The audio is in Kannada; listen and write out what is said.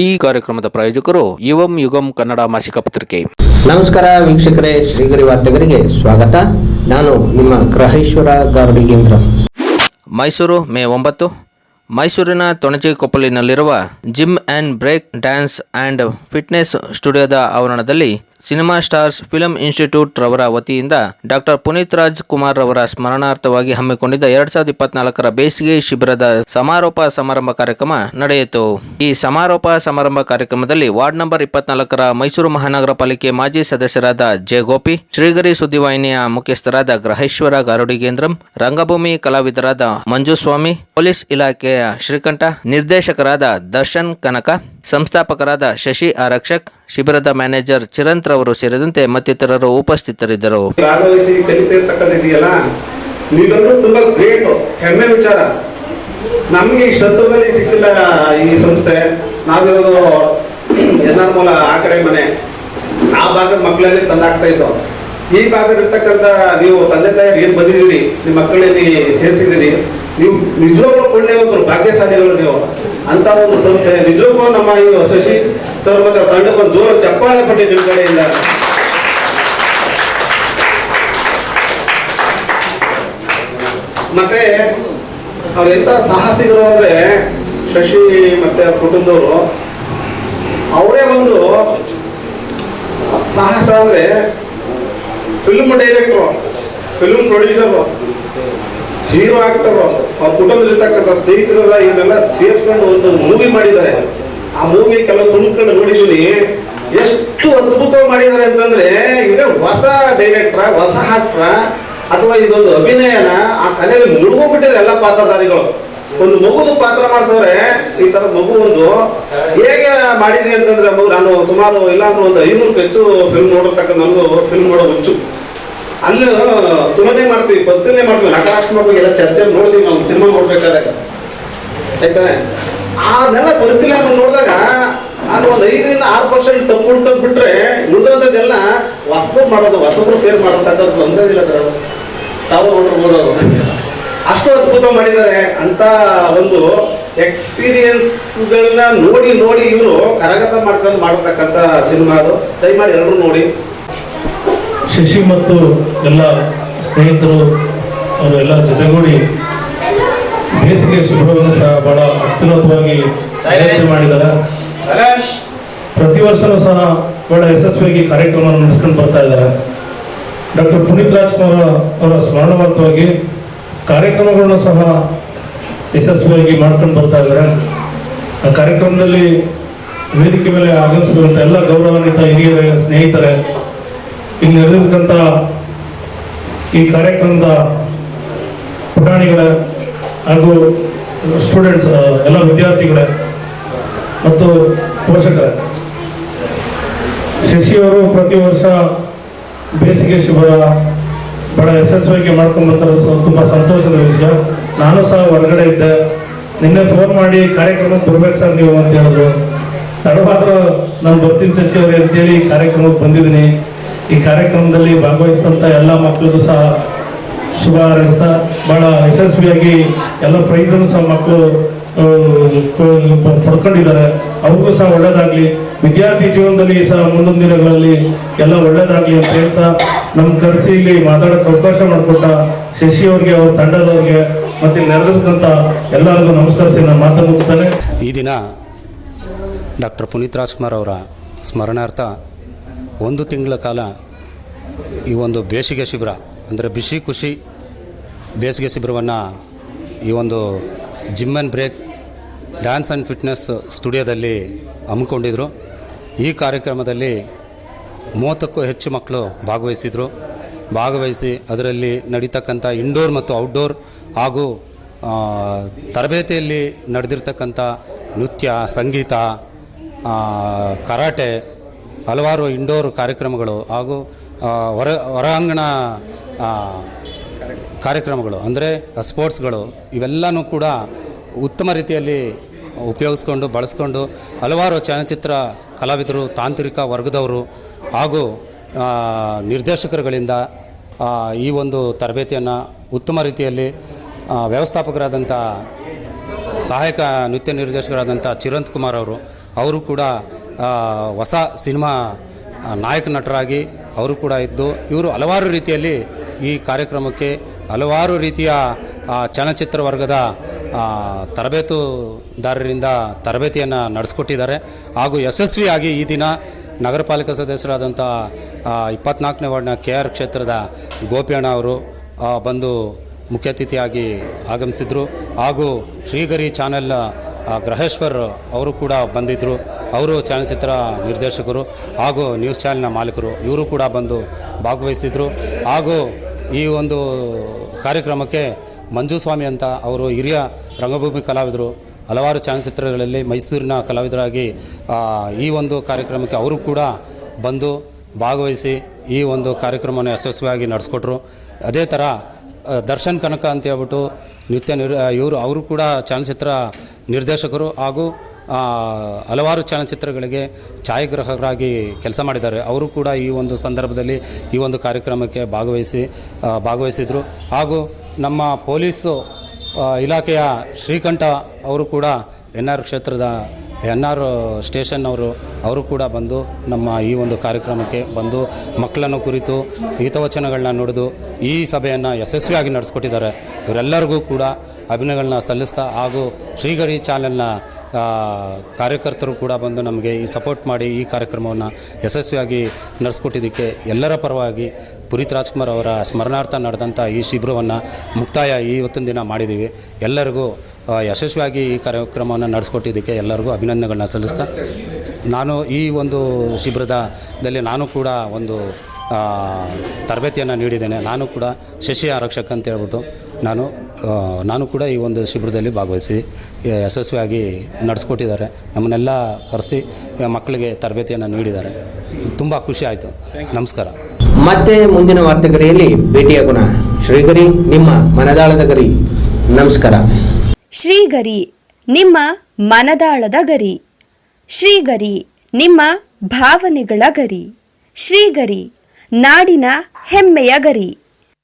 ಈ ಕಾರ್ಯಕ್ರಮದ ಪ್ರಾಯೋಜಕರು ಯುವಂ ಯುಗಂ ಕನ್ನಡ ಮಾಸಿಕ ಪತ್ರಿಕೆ. ನಮಸ್ಕಾರ ವೀಕ್ಷಕರೇ ಶ್ರೀಗರಿ ವಾರ್ತೆಗರಿಗೆ ಸ್ವಾಗತ. ನಾನು ನಿಮ್ಮ ಗ್ರಹೇಶ್ವರ ಗಾರ್ಡಿಗೇಂದ್ರ ಮೈಸೂರು ಮೇ ಒಂಬತ್ತು. ಮೈಸೂರಿನ ತೊಣಚಿ ಕೊಪ್ಪಲಿನಲ್ಲಿರುವ gym and break dance and fitness ಸ್ಟುಡಿಯೋದ ಆವರಣದಲ್ಲಿ ಸಿನಿಮಾ ಸ್ಟಾರ್ಸ್ ಫಿಲಂ ಇನ್ಸ್ಟಿಟ್ಯೂಟ್ ರವರ ವತಿಯಿಂದ ಡಾಕ್ಟರ್ ಪುನೀತ್ ರಾಜ್ ಕುಮಾರ್ ರವರ ಸ್ಮರಣಾರ್ಥವಾಗಿ ಹಮ್ಮಿಕೊಂಡಿದ್ದ ಎರಡ್ ಸಾವಿರದ ಇಪ್ಪತ್ನಾಲ್ಕರ ಬೇಸಿಗೆ ಶಿಬಿರದ ಸಮಾರೋಪ ಸಮಾರಂಭ ಕಾರ್ಯಕ್ರಮ ನಡೆಯಿತು. ಈ ಸಮಾರೋಪ ಸಮಾರಂಭ ಕಾರ್ಯಕ್ರಮದಲ್ಲಿ ವಾರ್ಡ್ ನಂಬರ್ ಇಪ್ಪತ್ನಾಲ್ಕರ ಮೈಸೂರು ಮಹಾನಗರ ಪಾಲಿಕೆ ಮಾಜಿ ಸದಸ್ಯರಾದ ಜೆ ಗೋಪಿ, ಶ್ರೀಗರಿ ಸುದ್ದಿವಾಹಿನಿಯ ಮುಖ್ಯಸ್ಥರಾದ ಗ್ರಹೇಶ್ವರ ಗಾರುಡಿಗೇಂದ್ರಂ, ರಂಗಭೂಮಿ ಕಲಾವಿದರಾದ ಮಂಜುಸ್ವಾಮಿ, ಪೊಲೀಸ್ ಇಲಾಖೆಯ ಶ್ರೀಕಂಠ, ನಿರ್ದೇಶಕರಾದ ದರ್ಶನ್ ಕನಕ ಸಂಸ್ಥಾಪಕರಾದ ಶಶಿ ಆರಕ್ಷಕ್, ಶಿಬಿರದ ಮ್ಯಾನೇಜರ್ ಚಿರಂತ್ ಅವರು ಸೇರಿದಂತೆ ಮತ್ತಿತರರು ಉಪಸ್ಥಿತರಿದ್ದರು. ಭಾಗವಹಿಸಿ ಕಲಿತಿರ್ತಕ್ಕಂಥದ್ದಿದೆಯಲ್ಲ ನೀವೆಲ್ಲರೂ ತುಂಬಾ ಗ್ರೇಟ್ ಹೆಮ್ಮೆ ವಿಚಾರ. ನಮ್ಗೆ ಇಷ್ಟು ಹತ್ತಿರದಲ್ಲಿ ಸಿಕ್ಕಿಲ್ಲ ಈ ಸಂಸ್ಥೆ. ನಾವಿರೋದು ಮೂಲ ಆ ಕಡೆ ಮನೆ. ಆ ಭಾಗದ ಮಕ್ಕಳಲ್ಲಿ ತಂದಾಗ್ತಾ ಇದ್ದೋ. ಈ ಭಾಗದ ನೀವು ತಂದೆ ತಾಯಿ ಏನ್ ಬಂದಿದ್ದೀರಿ? ನಿಮ್ಮ ಮಕ್ಕಳಲ್ಲಿ ಸೇರಿಸಿದ್ದೀರಿ? ನೀವು ನಿಜವಾಗ್ಲೂ ಪುಣ್ಯವಂತರು ಭಾಗ್ಯಶಾಲಿಗಳು ನೀವು ಅಂತ ಒಂದು ಸಂಸ್ಥೆ. ನಿಜಕ್ಕೂ ನಮ್ಮ ಈ ಶಶಿ ಸರ್ ಮತ್ತೆ ತಂಡಕ್ಕೆ ಒಂದು ಜೋರು ಚಪ್ಪಾಳೆ ಪಟ್ಟಿ ನಿಮ್ಮ ಕಡೆಯಿಂದ. ಮತ್ತೆ ಅವ್ರೆಂತ ಸಾಹಸಿಗರು ಅಂದ್ರೆ ಶಶಿ ಮತ್ತೆ ಅವ್ರ ಕುಟುಂಬದವರು, ಅವರೇ ಒಂದು ಸಾಹಸ ಅಂದ್ರೆ film director film producer hero actor ಅವ್ರ ಕುಟುಂಬದಲ್ಲಿರ್ತಕ್ಕಂಥ ಸ್ನೇಹಿತರೆಲ್ಲ ಇದನ್ನೆಲ್ಲ ಸೇರ್ಕೊಂಡು ಒಂದು ಮೂವಿ ಮಾಡಿದ್ದಾರೆ. ಆ ಮೂವಿ ಕೆಲವು ತುಣುಕೊಂಡು ನೋಡಿದೀನಿ ಎಷ್ಟು ಅದ್ಭುತವಾಗಿ ಮಾಡಿದ್ದಾರೆ ಅಂತಂದ್ರೆ ಈಗ ಹೊಸ ಡೈರೆಕ್ಟ್ರ ಹೊಸ ಆಕ್ಟ್ರ ಅಥವಾ ಇದೊಂದು ಅಭಿನಯನ ಆ ಕಲೆಯಲ್ಲಿ ಮುಳುಗೋಗ್ಬಿಟ್ಟಿದ್ದಾರೆ ಎಲ್ಲ ಪಾತ್ರಧಾರಿಗಳು. ಒಂದು ಮಗುದು ಪಾತ್ರ ಮಾಡಿಸೋರೆ, ಈ ತರದ ಮಗು ಒಂದು ಹೇಗೆ ಮಾಡಿದ್ವಿ ಅಂತಂದ್ರೆ ನಾನು ಸುಮಾರು ಇಲ್ಲಾಂದ್ರೆ ಒಂದು ಐನೂರು ಹೆಚ್ಚು ಫಿಲ್ಮ್ ನೋಡಿರ್ತಕ್ಕಂಥ ಫಿಲ್ಮ್ ನೋಡೋ ಹುಚ್ಚು. ಅಲ್ಲಿ ತುಲನೆ ಮಾಡ್ತೀವಿ ಪರಿಶೀಲನೆ ಮಾಡ್ತೀವಿ. ನಕಾರಾತ್ಮಕ ಎಲ್ಲ ಚರ್ಚೆ ನೋಡ್ತೀವಿ ನಾವು, ಸಿನಿಮಾ ನೋಡ್ಬೇಕಾದಾಗ ಆ ಪರಿಶೀಲನೆ ಮಾಡಿ ನೋಡಿದಾಗ ಅದು ಒಂದು ಐದರಿಂದ ಆರು ಪರ್ಸೆಂಟ್ ತಪ್ಪು ಬಿಟ್ರೆ ಉಳಿದೋದಾಗೆಲ್ಲ ಹೊಸಬರು ಮಾಡೋದು ಹೊಸಬರು ಸೇರ್ ಮಾಡೋತಕ್ಕಂಥದ್ದು ಅನ್ಸೋದಿಲ್ಲ ಸರ್ ಅವರು ಸಾವಿರ ಓಟ್ರ್ ಅದು ಅಷ್ಟು ಅದ್ಭುತ ಮಾಡಿದ್ದಾರೆ ಅಂತ ಒಂದು ಎಕ್ಸ್ಪೀರಿಯನ್ಸ್ಗಳನ್ನ ನೋಡಿ ನೋಡಿ ಇವರು ಕರಗತ ಮಾಡ್ಕೊಂಡು ಮಾಡತಕ್ಕಂಥ ಸಿನಿಮಾ ಅದು. ದಯಮಾಡಿ ಎಲ್ಲರೂ ನೋಡಿ. ಶಶಿ ಮತ್ತು ಎಲ್ಲ ಸ್ನೇಹಿತರು ಅವರು ಎಲ್ಲ ಜೊತೆಗೂಡಿ ಬೇಸಿಗೆ ಶುಭವನ್ನು ಸಹ ಬಹಳ ಅತ್ಯುನ್ನತವಾಗಿ ಆಯೋಜನೆ ಮಾಡಿದ್ದಾರೆ. ಪ್ರತಿ ವರ್ಷನೂ ಸಹ ಬಹಳ ಯಶಸ್ವಿಯಾಗಿ ಕಾರ್ಯಕ್ರಮವನ್ನು ನಡೆಸ್ಕೊಂಡು ಬರ್ತಾ ಇದ್ದಾರೆ. ಡಾಕ್ಟರ್ ಪುನೀತ್ ರಾಜ್ಕುಮಾರ್ ಅವರ ಸ್ಮರಣಾರ್ಥವಾಗಿ ಕಾರ್ಯಕ್ರಮಗಳನ್ನು ಸಹ ಯಶಸ್ವಿಯಾಗಿ ಮಾಡ್ಕೊಂಡು ಬರ್ತಾ ಇದ್ದಾರೆ. ಆ ಕಾರ್ಯಕ್ರಮದಲ್ಲಿ ವೇದಿಕೆ ಮೇಲೆ ಆಗಮಿಸಿರುವಂತಹ ಎಲ್ಲ ಗೌರವಾನ್ವಿತ ಹಿರಿಯರೇ ಸ್ನೇಹಿತರೆ ಇಲ್ಲಿ ನಡೆದಿರ್ತಕ್ಕಂಥ ಈ ಕಾರ್ಯಕ್ರಮದ ಪುಟಾಣಿಗಳ ಹಾಗೂ ಸ್ಟೂಡೆಂಟ್ಸ್ ಎಲ್ಲ ವಿದ್ಯಾರ್ಥಿಗಳ ಮತ್ತು ಪೋಷಕರ. ಶಶಿಯವರು ಪ್ರತಿ ವರ್ಷ ಬೇಸಿಗೆ ಶಿಬಿರ ಬಹಳ ಯಶಸ್ವಿಯಾಗಿ ಮಾಡ್ಕೊಂಡು ಬರ್ತಾರೆ ಸ- ತುಂಬಾ ಸಂತೋಷದ ವಿಷಯ. ನಾನು ಸಹ ಹೊರಗಡೆ ಇದ್ದೆ. ನಿನ್ನೆ ಫೋನ್ ಮಾಡಿ ಕಾರ್ಯಕ್ರಮಕ್ಕೆ ಬರ್ಬೇಕು ಸರ್ ನೀವು ಅಂತ ಹೇಳಿದ್ರು. ತಡವಾದ್ರೂ ನಾನು ಬರ್ತೀನಿ ಶಶಿ ಅವರೇ ಅಂತೇಳಿ ಕಾರ್ಯಕ್ರಮಕ್ಕೆ ಬಂದಿದ್ದೀನಿ. ಈ ಕಾರ್ಯಕ್ರಮದಲ್ಲಿ ಭಾಗವಹಿಸಿದಂತ ಎಲ್ಲ ಮಕ್ಕಳಿಗೂ ಸಹ ಶುಭ ಹಾರೈಸ್ತಾ ಬಹಳ ಯಶಸ್ವಿಯಾಗಿ ಎಲ್ಲ ಪ್ರೈಸನ್ನು ಸಹ ಮಕ್ಕಳು ಪಡ್ಕೊಂಡಿದ್ದಾರೆ. ಅವ್ರಿಗೂ ಸಹ ಒಳ್ಳೇದಾಗ್ಲಿ. ವಿದ್ಯಾರ್ಥಿ ಜೀವನದಲ್ಲಿ ಸಹ ಮುಂದಿನ ದಿನಗಳಲ್ಲಿ ಎಲ್ಲ ಒಳ್ಳೇದಾಗ್ಲಿ ಅಂತ ಹೇಳ್ತಾ ನಮ್ಮ ಕರೆಸಿ ಇಲ್ಲಿ ಮಾತಾಡೋಕೆ ಅವಕಾಶ ಮಾಡಿಕೊಟ್ಟ ಶಶಿ ಅವ್ರಿಗೆ, ಅವ್ರ ತಂಡದವ್ರಿಗೆ, ಮತ್ತೆ ನೆರೆದಂತ ಎಲ್ಲರಿಗೂ ನಮಸ್ಕರಿಸಿ ನಾನು ಮಾತು ಮುಗಿಸ್ತಾನೆ. ಈ ದಿನ ಡಾಕ್ಟರ್ ಪುನೀತ್ ರಾಜ್ಕುಮಾರ್ ಅವರ ಸ್ಮರಣಾರ್ಥ ಒಂದು ತಿಂಗಳ ಕಾಲ ಈ ಒಂದು ಬೇಸಿಗೆ ಶಿಬಿರ, ಅಂದರೆ ಬಿಸಿ ಖುಷಿ ಬೇಸಿಗೆ ಶಿಬಿರವನ್ನು ಈ ಒಂದು gym and break dance and fitness ಸ್ಟುಡಿಯೋದಲ್ಲಿ ಹಮ್ಮಿಕೊಂಡಿದ್ದರು ಈ ಕಾರ್ಯಕ್ರಮದಲ್ಲಿ ಮೂವತ್ತಕ್ಕೂ ಹೆಚ್ಚು ಮಕ್ಕಳು ಭಾಗವಹಿಸಿದರು. ಭಾಗವಹಿಸಿ ಅದರಲ್ಲಿ ನಡೀತಕ್ಕಂಥ ಇಂಡೋರ್ ಮತ್ತು ಔಟ್ಡೋರ್ ಹಾಗೂ ತರಬೇತಿಯಲ್ಲಿ ನಡೆದಿರ್ತಕ್ಕಂಥ ನೃತ್ಯ, ಸಂಗೀತ ಕರಾಟೆ ಹಲವಾರು ಇಂಡೋರ್ ಕಾರ್ಯಕ್ರಮಗಳು ಹಾಗೂ ಹೊರ, ಹೊರಾಂಗಣ ಕಾರ್ಯಕ್ರಮಗಳು, ಅಂದರೆ ಸ್ಪೋರ್ಟ್ಸ್ಗಳು, ಇವೆಲ್ಲನೂ ಕೂಡ ಉತ್ತಮ ರೀತಿಯಲ್ಲಿ ಉಪಯೋಗಿಸ್ಕೊಂಡು, ಬಳಸ್ಕೊಂಡು, ಹಲವಾರು ಚಲನಚಿತ್ರ ಕಲಾವಿದರು, ತಾಂತ್ರಿಕ ವರ್ಗದವರು ಹಾಗೂ ನಿರ್ದೇಶಕರುಗಳಿಂದ ಈ ಒಂದು ತರಬೇತಿಯನ್ನು ಉತ್ತಮ ರೀತಿಯಲ್ಲಿ ವ್ಯವಸ್ಥಾಪಕರಾದಂಥ ಸಹಾಯಕ ನೃತ್ಯ ನಿರ್ದೇಶಕರಾದಂಥ ಚಿರಂತ್ ಕುಮಾರ್ ಅವರು ಅವರು ಕೂಡ ಹೊಸ ಸಿನಿಮಾ ನಾಯಕ ನಟರಾಗಿ ಅವರು ಕೂಡ ಇದ್ದು, ಇವರು ಹಲವಾರು ರೀತಿಯಲ್ಲಿ ಈ ಕಾರ್ಯಕ್ರಮಕ್ಕೆ ಹಲವಾರು ರೀತಿಯ ಚಲನಚಿತ್ರ ವರ್ಗದ ತರಬೇತುದಾರರಿಂದ ತರಬೇತಿಯನ್ನು ನಡೆಸ್ಕೊಟ್ಟಿದ್ದಾರೆ. ಹಾಗೂ ಯಶಸ್ವಿಯಾಗಿ ಈ ದಿನ ನಗರ ಪಾಲಿಕೆ ಸದಸ್ಯರಾದಂಥ ಇಪ್ಪತ್ನಾಲ್ಕನೇ ವಾರ್ಡ್ನ ಕೆ ಆರ್ ಕ್ಷೇತ್ರದ ಗೋಪಿಯಣ್ಣ ಅವರು ಬಂದು ಮುಖ್ಯ ಅತಿಥಿಯಾಗಿ ಆಗಮಿಸಿದರು. ಹಾಗೂ ಶ್ರೀಗರಿ ಚಾನೆಲ್ ಗ್ರಹೇಶ್ವರ್ ಅವರು ಕೂಡ ಬಂದಿದ್ದರು ಅವರು ಚಲನಚಿತ್ರ ನಿರ್ದೇಶಕರು ಹಾಗೂ ನ್ಯೂಸ್ ಚಾನೆಲ್ನ ಮಾಲೀಕರು. ಇವರು ಕೂಡ ಬಂದು ಭಾಗವಹಿಸಿದರು. ಹಾಗೂ ಈ ಒಂದು ಕಾರ್ಯಕ್ರಮಕ್ಕೆ ಮಂಜುಸ್ವಾಮಿ ಅಂತ ಅವರು ಹಿರಿಯ ರಂಗಭೂಮಿ ಕಲಾವಿದರು. ಹಲವಾರು ಚಲನಚಿತ್ರಗಳಲ್ಲಿ ಮೈಸೂರಿನ ಕಲಾವಿದರಾಗಿ ಈ ಒಂದು ಕಾರ್ಯಕ್ರಮಕ್ಕೆ ಅವರು ಕೂಡ ಬಂದು ಭಾಗವಹಿಸಿ ಈ ಒಂದು ಕಾರ್ಯಕ್ರಮವನ್ನು ಯಶಸ್ವಿಯಾಗಿ ನಡೆಸ್ಕೊಟ್ರು. ಅದೇ ಥರ ದರ್ಶನ್ ಕನಕ ಅಂತ ಹೇಳ್ಬಿಟ್ಟು ನೃತ್ಯ ನಿರ್, ಇವರು, ಅವರು ಕೂಡ ಚಲನಚಿತ್ರ ನಿರ್ದೇಶಕರು ಹಾಗೂ ಹಲವಾರು ಚಲನಚಿತ್ರಗಳಿಗೆ ಛಾಯಾಗ್ರಾಹಕರಾಗಿ ಕೆಲಸ ಮಾಡಿದ್ದಾರೆ. ಅವರು ಕೂಡ ಈ ಒಂದು ಸಂದರ್ಭದಲ್ಲಿ ಈ ಒಂದು ಕಾರ್ಯಕ್ರಮಕ್ಕೆ ಭಾಗವಹಿಸಿ ಭಾಗವಹಿಸಿದರು. ಹಾಗೂ ನಮ್ಮ ಪೊಲೀಸು ಇಲಾಖೆಯ ಶ್ರೀಕಂಠ ಅವರು ಕೂಡ ಎನ್ ಆರ್ ಕ್ಷೇತ್ರದ ಎನ್ ಆರ್ ಸ್ಟೇಷನ್ ಅವರು ಅವರು ಕೂಡ ಬಂದು ನಮ್ಮ ಈ ಒಂದು ಕಾರ್ಯಕ್ರಮಕ್ಕೆ ಬಂದು ಮಕ್ಕಳನ್ನು ಕುರಿತು ಹಿತವಚನಗಳನ್ನ ನುಡಿದು ಈ ಸಭೆಯನ್ನು ಯಶಸ್ವಿಯಾಗಿ ನಡೆಸ್ಕೊಟ್ಟಿದ್ದಾರೆ. ಇವರೆಲ್ಲರಿಗೂ ಕೂಡ ಅಭಿನಯಗಳನ್ನ ಸಲ್ಲಿಸ್ತಾ ಹಾಗೂ ಶ್ರೀಗರಿ ಚಾನೆಲ್ನ ಕಾರ್ಯಕರ್ತರು ಕೂಡ ಬಂದು ನಮಗೆ ಈ ಸಪೋರ್ಟ್ ಮಾಡಿ ಈ ಕಾರ್ಯಕ್ರಮವನ್ನು ಯಶಸ್ವಿಯಾಗಿ ನಡೆಸ್ಕೊಟ್ಟಿದ್ದಕ್ಕೆ ಎಲ್ಲರ ಪರವಾಗಿ ಪುನೀತ್ ರಾಜ್ಕುಮಾರ್ ಅವರ ಸ್ಮರಣಾರ್ಥ ನಡೆದಂಥ ಈ ಶಿಬಿರವನ್ನು ಮುಕ್ತಾಯ ಇವತ್ತಿನ ದಿನ ಮಾಡಿದ್ದೀವಿ. ಎಲ್ಲರಿಗೂ ಯಶಸ್ವಿಯಾಗಿ ಈ ಕಾರ್ಯಕ್ರಮವನ್ನು ನಡೆಸ್ಕೊಟ್ಟಿದ್ದಕ್ಕೆ ಎಲ್ಲರಿಗೂ ಅಭಿನಂದನೆಗಳನ್ನ ಸಲ್ಲಿಸ್ತಾ, ನಾನು ಈ ಒಂದು ಶಿಬಿರದಲ್ಲಿ ನಾನು ಕೂಡ ಒಂದು ತರಬೇತಿಯನ್ನು ನೀಡಿದ್ದೇನೆ. ನಾನು ಕೂಡ ಶಶಿ ಆರಕ್ಷಕ ಅಂತ ಹೇಳ್ಬಿಟ್ಟು ನಾನು ನಾನು ಕೂಡ ಈ ಒಂದು ಶಿಬಿರದಲ್ಲಿ ಭಾಗವಹಿಸಿ ಯಶಸ್ವಿಯಾಗಿ ನಡೆಸ್ಕೊಟ್ಟಿದ್ದಾರೆ. ನಮ್ಮನ್ನೆಲ್ಲ ಕರೆಸಿ ಮಕ್ಕಳಿಗೆ ತರಬೇತಿಯನ್ನು ನೀಡಿದ್ದಾರೆ. ತುಂಬ ಖುಷಿ ಆಯಿತು. ನಮಸ್ಕಾರ. ಮತ್ತೆ ಮುಂದಿನ ವಾರ್ತೆಗರಿಯಲ್ಲಿ ಭೇಟಿಯಾಗೋಣ ಶ್ರೀಗರಿ ನಿಮ್ಮ ಮನದಾಳದ ಗರಿ. ನಮಸ್ಕಾರ. ಶ್ರೀಗರಿ ನಿಮ್ಮ ಮನದಾಳದ ಗರಿ. ಶ್ರೀಗರಿ ನಿಮ್ಮ ಭಾವನೆಗಳ ಗರಿ. ಶ್ರೀಗರಿ ನಾಡಿನ ಹೆಮ್ಮೆಯ ಗರಿ.